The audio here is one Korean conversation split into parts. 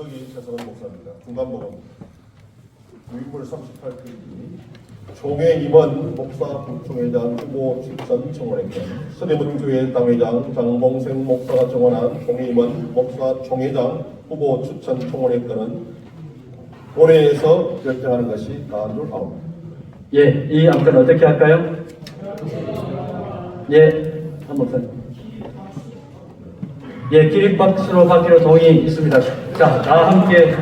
주석이 최성원 목사입니다. 중간부분 유인물 38페이지 총회 임원 목사 부총회장 후보 추천 청원했던 서대문 교회 당회장 장봉생 목사가 정원한 총회 임원 목사 총회장 후보 추천 청원했건은 본회의에서 결정하는 것이 나은 줄 아옵니다. 예, 이 안건 어떻게 할까요? 예, 한 목사님. 예, 기립박수로 받기로 동의 있습니다. 자, 다 함께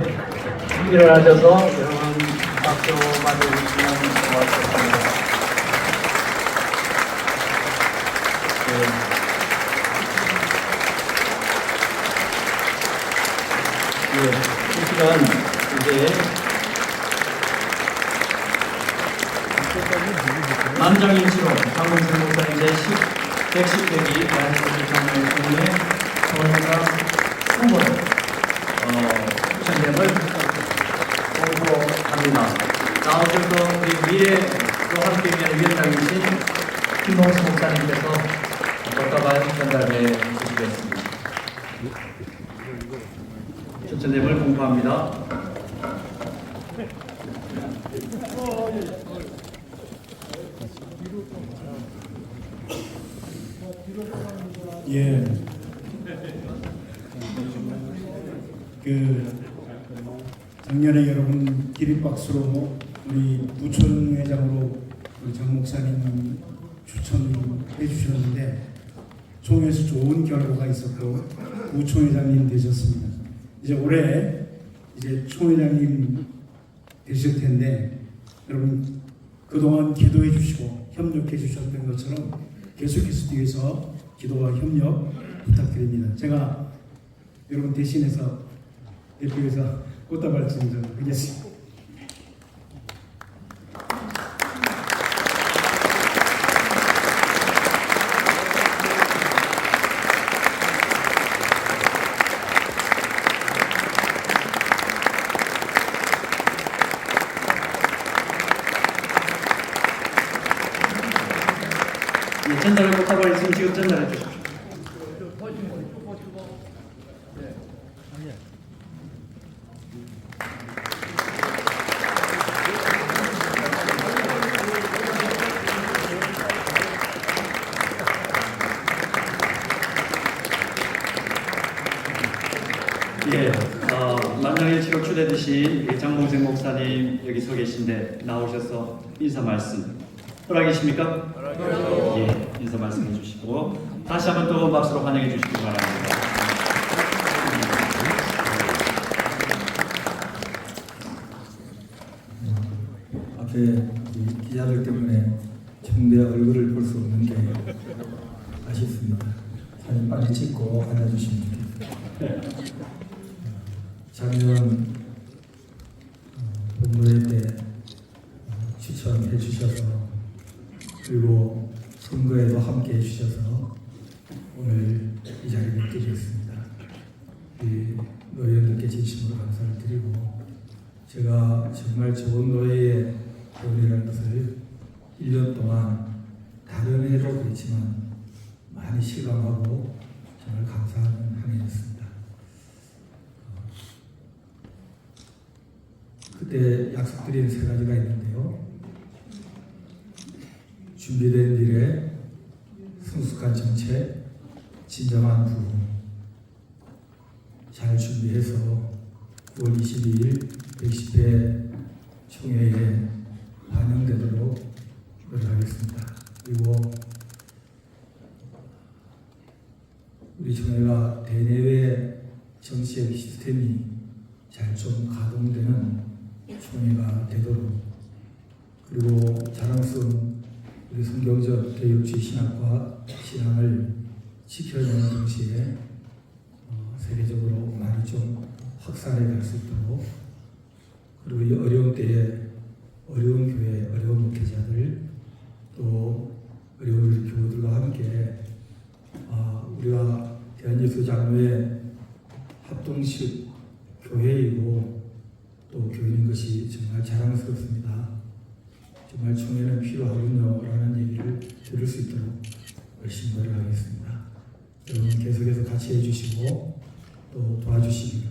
일어나셔서 여러분 박수 맞아주시면 고맙겠습니다. 예, 예, 이 시간 이제 남정일치로 장문승 목사님 제10 110회기 대한민국 장로회 총회 총회가 선거로 어, 추천됨을 공고합니다. 나오셔서 우리 미래로 함께 위한 위원장이신 김홍수 목사님께서 꽃다발 전달해 주시겠습니다. 추천됨을 공고합니다. 예. 그 작년에 여러분 기립박수로 우리 부총회장으로 우리 장 목사님 추천해 주셨는데 총회에서 좋은 결과가 있었고 부총회장님 되셨습니다. 이제 올해 이제 총회장님 되실 텐데 여러분 그동안 기도해 주시고 협력해 주셨던 것처럼 계속해서 뒤에서 기도와 협력 부탁드립니다. 제가 여러분 대신해서 대표에서 꽃다발 증정 하겠습니다. 예, 전달을 못하고 있으면 지금 전달해 주십시오. 예, 어, 만장일치로 추대되신 우리 장봉생 목사님 여기 서 계신데 나오셔서 인사 말씀 허락이십니까? 예, 인사 말씀해 주시고 다시 한번 뜨거운 박수로 환영해 주시기 바랍니다. 앞에 이 기자들 때문에 정대 얼굴을 볼 수 없는 게 아쉽습니다. 사진 빨리 찍고 앉아주시면 좋겠습니다. 작년 어, 본무회 때 어, 추천해 주셔서 그리고 선거에도 함께 해 주셔서 오늘 이 자리를 있게 됐습니다. 이 노회원들께 진심으로 감사를 드리고 제가 정말 좋은 노예의 배우이라는 것을 1년 동안 다른 해도 그렇지만 많이 실감하고 정말 감사하는 한 해였습니다. 어, 그때 약속드린 세 가지가 있는데요. 준비된 일에 성숙한 정책, 진정한 부흥, 잘 준비해서 9월 22일 110회 총회에 반영되도록 노력하겠습니다. 그리고 우리 총회가 대내외 정치의 시스템이 잘 좀 가동되는 총회가 되도록 그리고 자랑스러운 우리 성경적 교육주의 신학과 신앙을 지켜내는 동시에 어, 세계적으로 많이 좀 확산해 갈 수 있도록. 그리고 이 어려운 때에 어려운 교회, 어려운 목회자들 또 어려운 우리 교우들과 함께 아, 우리가 대한예수 장로의 합동식 교회이고 또 교회인 것이 정말 자랑스럽습니다. 정말 총회는 필요하군요라는 얘기를 들을 수 있도록 열심히 노력하겠습니다. 여러분 계속해서 같이 해주시고 또 도와주시기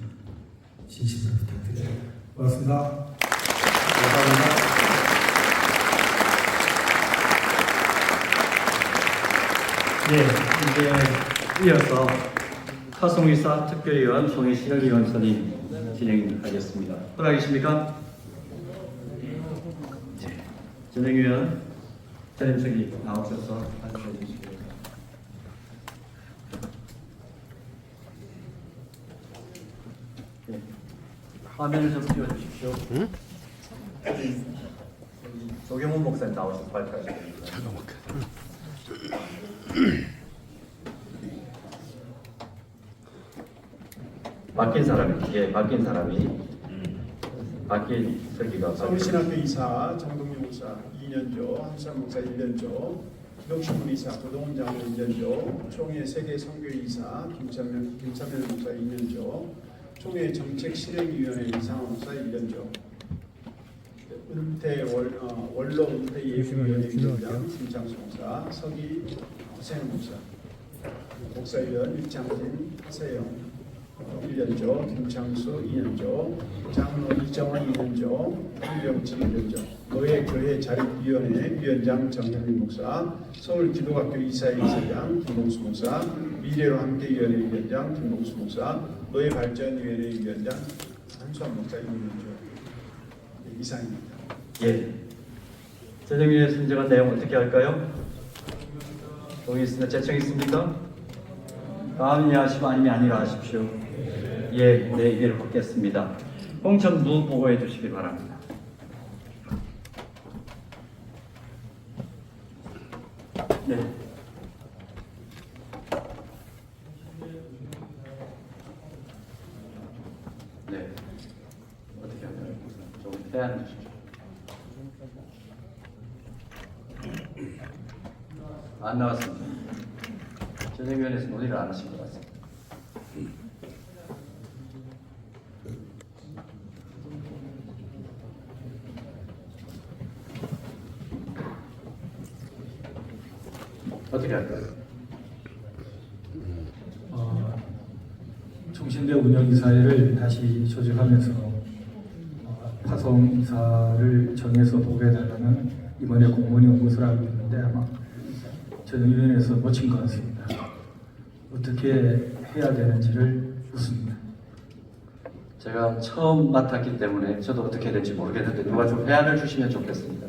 진심으로 부탁드립니다. 고맙습니다. 감사합니다. 예, 이제 이어서 타송의사 특별위원 송혜실 위원선임 진행하겠습니다. 허락이십니까? 네. 진행위원 전임석이 나오셔서 발표해 주시기 바랍니다. 네. 화면을 좀 띄워주십시오. 조경훈 목사님 나오셔서 발표하시겠습니다. 맡긴 사람이 예 맡긴 사람이. 맡긴 서기가 서울신학교 이사 정동영 목사 2년조, 한수환 목사 1년조, 기독신문 이사 고동훈 장로 1년조, 총회 세계 선교 이사 김찬면 김찬면 목사 2년조, 총회 정책 실행위원회 이상호 목사 1년조, 은퇴 월, 어, 원로 은퇴 예수위원회 위원장 김창수 목사, 서기 허세영 목사, 목사위원 일장진 하세영 1년조, 김창수 2년조, 장로 이정원 2년조, 한병진 1년조, 노예 교회 자립위원회 위원장 정현민 목사, 서울 기독학교 이사회 이사장 김봉수 목사, 미래로 함께 위원회 위원장 김봉수 목사, 노예 발전 위원회 위원장 한수환 목사 2년조 네, 이상입니다. 예. 전영민의 선정한 내용 어떻게 할까요? 동의 있습니다. 제청 있습니까? 다음 이 하시고 아니면 아니라 하십시오. 예, 네, 이해를 받겠습니다. 공천부 보고해 주시기 바랍니다. 네. 네. 어떻게 할까요? 좀 대안 주십시오. 안 나왔습니다. 전쟁위원회에서 논의를 안 하신 것 같습니다. 어떻게 할까요? 어, 총신대 운영이사회를 다시 조직하면서 어, 파송 이사를 정해서 보고해달라는 이번에 공문이 온 것으로 알고 있는데 아마 전위원회에서 놓친 것 같습니다. 어떻게 해야 되는지를 묻습니다. 제가 처음 맡았기 때문에 저도 어떻게 될지 모르겠는데 누가 좀 해안을 주시면 좋겠습니다.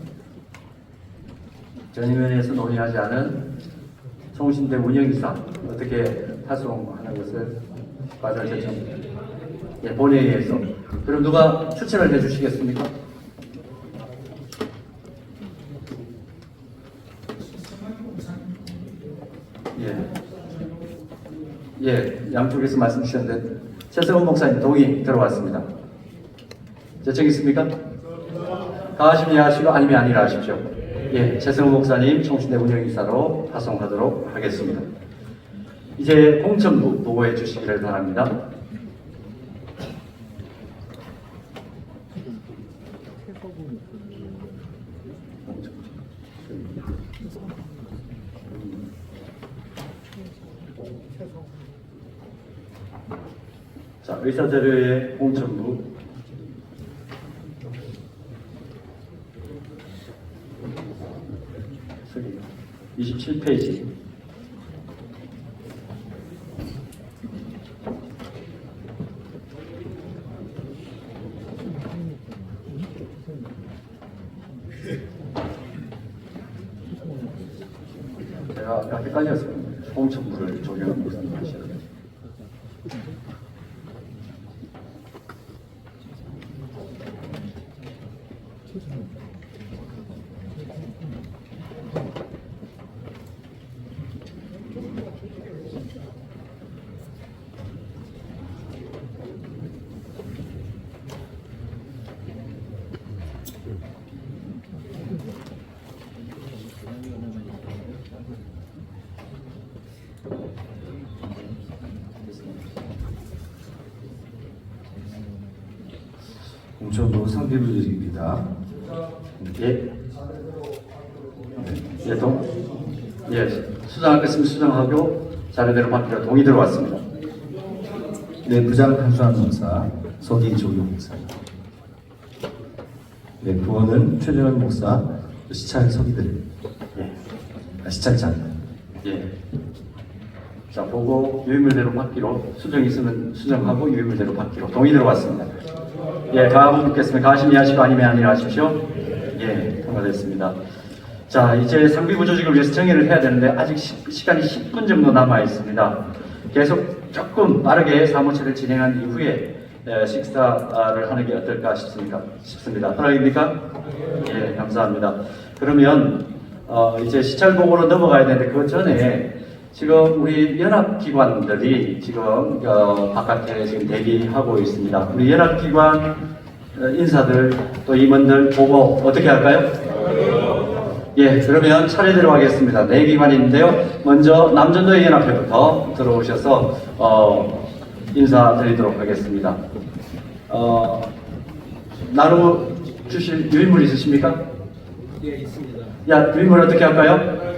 전위원회에서 논의하지 않은 총신대 운영이사 어떻게 파송하는 것을 과정을 결정 예, 본회의에서 그럼 누가 추천을 해주시겠습니까? 예. 예, 양쪽에서 말씀 주셨는데 최성훈 목사님 동의 들어왔습니다. 제청 있습니까? 가하시면 하시고 아니면 아니라 하십시오. 예, 최성훈 목사님 총신대 운영이사로 파송하도록 하겠습니다. 이제 공천부 보고해 주시기를 바랍니다. 자, 의사 자료의 공천부. 저기 27페이지. 제가 약간 헷갈렸어요. 공천부를 적용하고 있어요. 공천부 상대부들입니다. 예. 예, 동, 예, 있으면 수정하고 자료대로 받기로 동의 들어왔습니다. 네, 부장 한수환 목사. 서기 조용 목사입니다. 네, 구원은 최준원 목사, 시찰 서기들, 예. 아, 시찰장. 예. 자, 보고 유인물대로 받기로 수정이 있으면 수정하고 유인물대로 받기로 동의 들어왔습니다. 예, 가문 묻겠습니다. 가심 이 하시고 아니면 아니라 하십시오. 예, 통과됐습니다. 자, 이제 상비 구조직을 위해서 정의를 해야 되는데 아직 시, 간이 10분 정도 남아 있습니다. 계속 조금 빠르게 사무처를 진행한 이후에 에, 식사를 하는 게 어떨까 싶습니까? 싶습니다. 허락입니까? 예, 감사합니다. 그러면 어, 이제 시찰 보고로 넘어가야 되는데 그 전에 지금 우리 연합기관들이 지금 어, 바깥에 지금 대기하고 있습니다. 우리 연합기관 어, 인사들 또 임원들 보고 어떻게 할까요? 예, 그러면 차례대로 하겠습니다. 네 기관인데요. 먼저 남전도의 연합회부터 들어오셔서 어, 인사드리도록 하겠습니다. 어, 나누어 주실 유인물 있으십니까? 예, 있습니다. 야, 유인물 어떻게 할까요?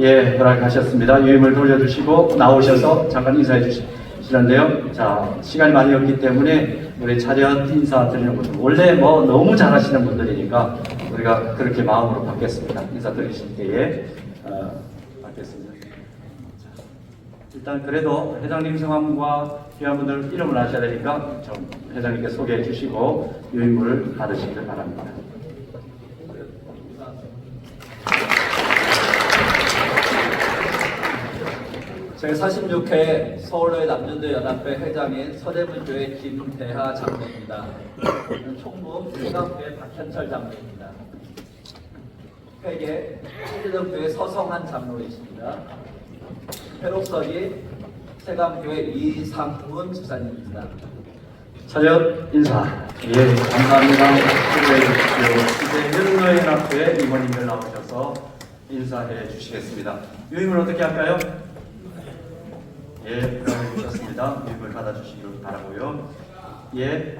예, 허락하셨습니다. 유임을 돌려주시고 나오셔서 잠깐 인사해 주시 는데요. 자, 시간이 많이 없기 때문에 우리 차렷 인사 드리는 분들 원래 뭐 너무 잘하시는 분들이니까 우리가 그렇게 마음으로 받겠습니다. 인사 드리실 때에 어, 받겠습니다. 자, 일단 그래도 회장님 성함과 귀한분들 이름을 아셔야 되니까 좀 회장님께 소개해 주시고 유임물을 받으시길 바랍니다. 제46회 서울의 남전도 연합회 회장인 서대문교회 김대하 장로입니다. 총무 세강교회 박현철 장로입니다. 회계 시대동교회 서성한 장로이십니다. 회록설이 세강교회 이상훈 집사님입니다. 차렷 인사. 예, 감사합니다. 수고해 주십시오. 이제 연로연합회 임원님들 나오셔서 인사해 주시겠습니다. 유임을 어떻게 할까요? 예, 그럼 주셨습니다. 유임을 받아주시길 바라고요. 예,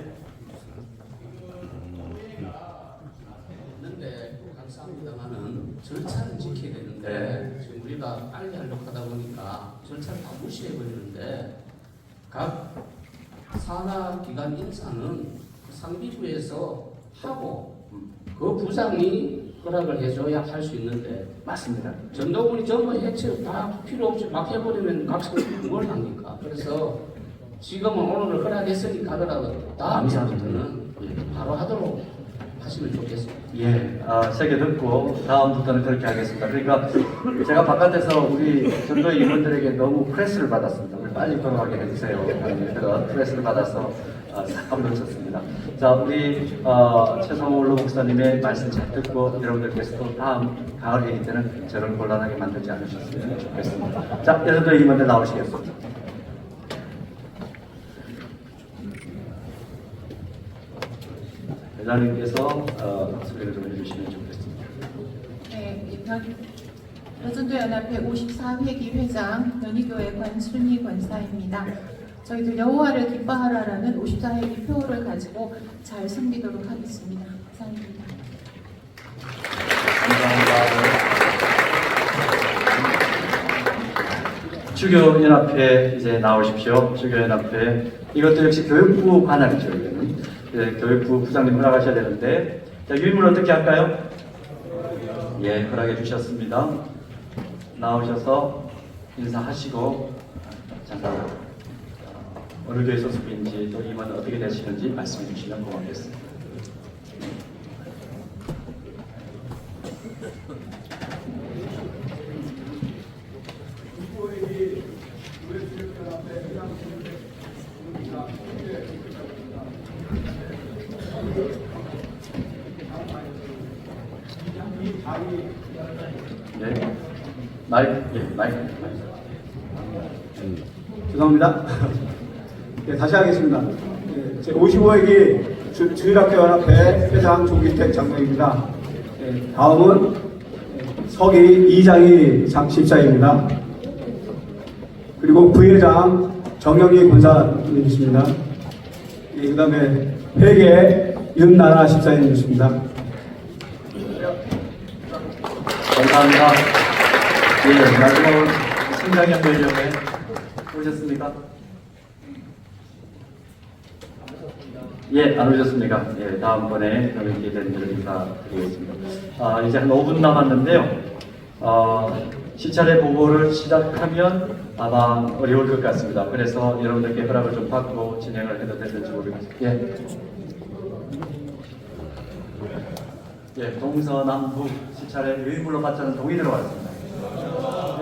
있는데 감사합니다만은 절차를 지켜야 되는데 네. 지금 우리가 빨리 하려고 하다 보니까 절차를 다 무시해 버리는데 각 산하 기관 인사는 그 상비부에서 하고 그 부장이 허락을 해줘야 할 수 있는데 맞습니다. 전도군이 전부 해체 다 필요 없이 막 해버리면 각성이 뭘 합니까? 그래서 지금은 오늘 허락했으니까 하더라도 다음부터는 바로 하도록 하시면 좋겠습니다. 예, 아, 세개 듣고 다음부터는 그렇게 하겠습니다. 그러니까 제가 바깥에서 우리 전도 임원들에게 너무 프레스를 받았습니다. 빨리 돌아가게 해주세요. 그런 프레스를 받아서 놓쳤습니다. 자, 우리 어, 최성호 원로 목사님의 말씀 잘 듣고 여러분들께서 도 다음 가을 회의 때는 저를 곤란하게 만들지 않으셨으면 좋겠습니다. 자, 여러분들 임원들 나오시겠습니다. 회장님께서 어, 소개를 좀 해주시면 좋겠습니다. 네, 여전도 연합회 54회기 회장 연희교회 권순희 권사입니다. 저희들 여호와를 기뻐하라라는 54회기 표를 가지고 잘 섬기도록 하겠습니다. 감사합니다. 주교연합회 이제 나오십시오. 주교연합회 이것도 역시 교육부 관할이죠. 네, 교육부 부장님 허락하셔야 되는데 자 유임을 어떻게 할까요? 예 허락해 주셨습니다. 나오셔서 인사하시고 잠깐 어, 어느 교회 소속인지 또 임원 어떻게 되시는지 말씀해 주시면 고맙겠습니다. 네. 마이크, 예, 마이크. 마이크. 죄송합니다. 네, 다시 하겠습니다. 네, 제 55회기 주, 주일학교 연합회 회장 조기택 장로입니다. 네, 다음은 서기 이장희 장십사입니다. 그리고 부회장 정영희 권사님이십니다. 네, 그 다음에 회계 윤나라 십사님이십니다. 감사합니다. 예, 마지막으로 변령에 오셨습니까? 예, 안 오셨습니까? 예, 다음번에 그러면 기대드리는 인사드리겠습니다. 아, 이제 한 5분 남았는데요. 어, 시찰의 보고를 시작하면 아마 어려울 것 같습니다. 그래서 여러분들께 허락을 좀 받고 진행을 해도 되는지 모르겠습니다. 예. 예, 동서남북 시찰의 유인물로 받자는 동의 들어왔습니다.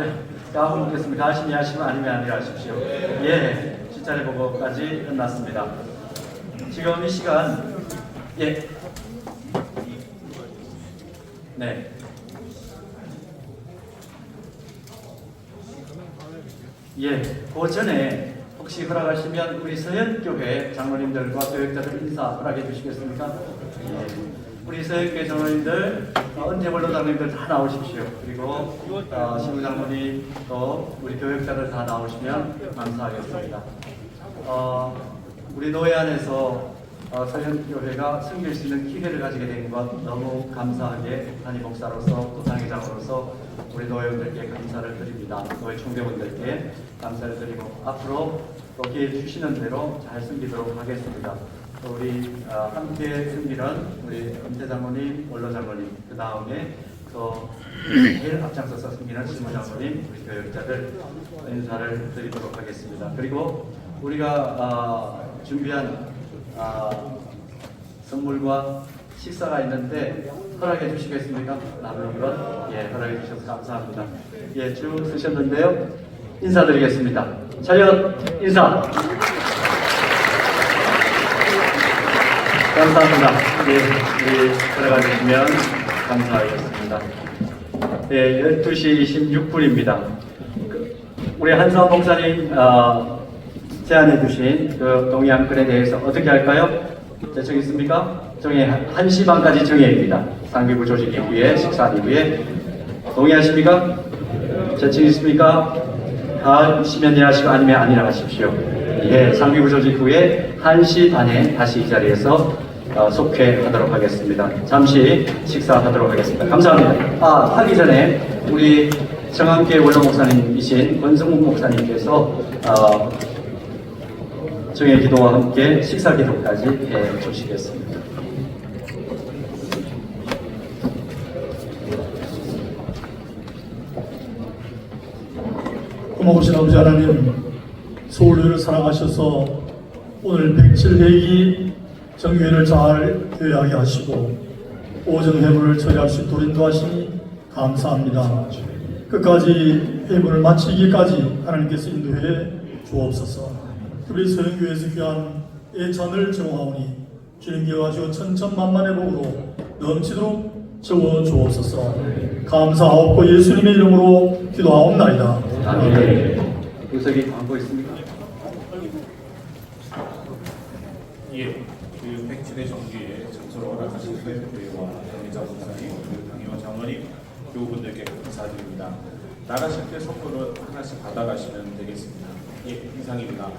예, 다음 묻겠습니다. 하시니 하시면 아니면 아니라 하십시오. 예, 시찰의 보고까지 끝났습니다. 지금 이 시간 예. 네. 예, 그 전에 혹시 허락하시면 우리 서현교회 장로님들과 교역자들 인사 허락해 주시겠습니까? 예. 우리 서현교회 장로님들, 어, 은퇴벌로 장로님들 다 나오십시오. 그리고 어, 신부 장로님 또 우리 교역자들 다 나오시면 감사하겠습니다. 어, 우리 노회 안에서 어, 서현교회가 섬길 수 있는 기회를 가지게 된 것 너무 감사하게 단임 목사로서 또 당회장으로서 우리 노회원들께 감사를 드립니다. 노회 총대원들께 감사를 드리고 앞으로 또 기회 주시는 대로 잘 섬기도록 하겠습니다. 또 우리 어, 함께 섬기는 우리 은퇴 장로님, 원로 장로님 그 다음에 또 제일 앞장서서 섬기는 신무 장로님, 우리 교역자들 인사를 드리도록 하겠습니다. 그리고 우리가 어, 준비한 아, 선물과 식사가 있는데 허락해 주시겠습니까? 나누는 것? 예, 허락해 주셔서 감사합니다. 예, 쭉 쓰셨는데요. 인사드리겠습니다. 차렷 인사. 감사합니다. 예, 우리 들어가 주시면 감사하겠습니다. 예, 12시 26분입니다. 우리 한수환 목사님 어, 제안해 주신 그 동의안건에 대해서 어떻게 할까요? 대충 있습니까? 정해 1시 반까지 정해입니다. 상비부 조직 이후에 식사 이후에 동의하십니까? 재청 있습니까? 하시면 예 하시고 아니면 아니라 하십시오. 예, 상비부 조직 후에 1시 반에 다시 이 자리에서 어, 속회하도록 하겠습니다. 잠시 식사하도록 하겠습니다. 감사합니다. 아, 하기 전에 우리 정한교회 원로 목사님이신 권성국 목사님께서 어, 정의 기도와 함께 식사 기도까지 해 주시겠습니다. 고마우신 아버지 하나님 서울교회를 사랑하셔서 오늘 107회기 정교회를 잘 교회하게 하시고 오전 회문을 처리할 수 있도록 인도하시니 감사합니다. 끝까지 회문을 마치기까지 하나님께서 인도해 주옵소서. 우리 서영교회에서 귀한 예찬을 정하오니 주님께 가지고 천천만만의 복으로 넘치도록 채워 주옵소서. 감사하옵고 예수님의 이름으로 기도하옵나이다. 아멘. 구석이 광고 있습니까? 예, 그 백칠의 정기에 전서로 허락하신 교회와 당회장 목사님, 그 당회와 장로님, 교우분들께 감사드립니다. 나가실 때 선물을 하나씩 받아가시면 되겠습니다. 예, 이상입니다.